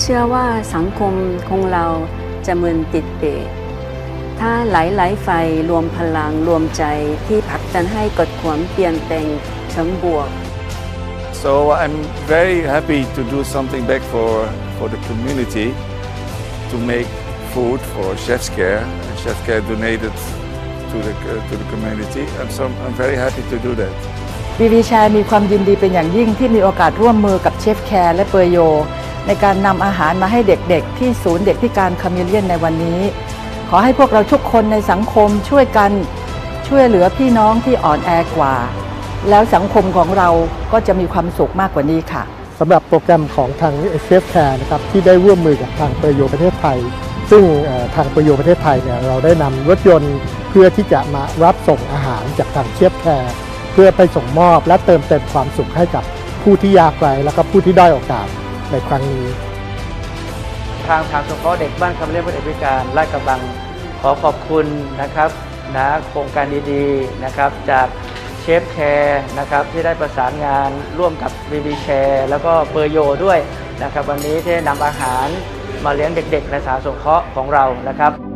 เชื่อว่าสังคมของเราจะเหมือนติดเบรกถ้าหลายๆฝ่ายรวมพลังรวมใจที่ผลักดันให้เกิดความเปลี่ยนแปลงเชิงบวก So I'm very happy to do something back for, for the community to make food for Chef's Care. And Chef's Care donated to the, to the community, and so I'm, I'm very happy to do that. วีวีแชร์มีความยินดีเป็นอย่างยิ่งที่มีโอกาสร่วมมือกับเชฟแคร์และเปอร์โย ในการนำอาหารมาให้เด็กๆ ที่ศูนย์เด็กพิการคาเมเลียนในวันนี้ ขอให้พวกเราทุกคนในสังคมช่วยกันช่วยเหลือพี่น้องที่อ่อนแอกว่า แล้วสังคมของเราก็จะมีความสุขมากกว่านี้ค่ะสำหรับโปรแกรมของทางเชฟแคร์นะครับที่ได้ร่วมมือกับทางปร์โยประเทศไทย ซึ่งทางปร์โยประเทศไทยเนี่ยเราได้นำรถยนต์เพื่อที่จะมารับส่งอาหารจากทางเชฟแคร์เพื่อไปส่งมอบและเติมเต็มความสุขให้กับผู้ที่ยากไร้และก็ผู้ที่ด้อยโอกาส ในครั้งนี้ ทางทางสงเคราะห์เด็กบ้านคำเรียกผู้เด็กพิการลาดกระบังขอขอบคุณนะครับนะโครงการดีๆนะครับจากเชฟแคร์นะครับที่ได้ประสานงานร่วมกับวีดีแชร์แล้วก็เปอร์โยด้วยนะครับวันนี้ที่ได้นำอาหารมาเลี้ยงเด็กๆในสาสงเคราะห์ของเรานะครับ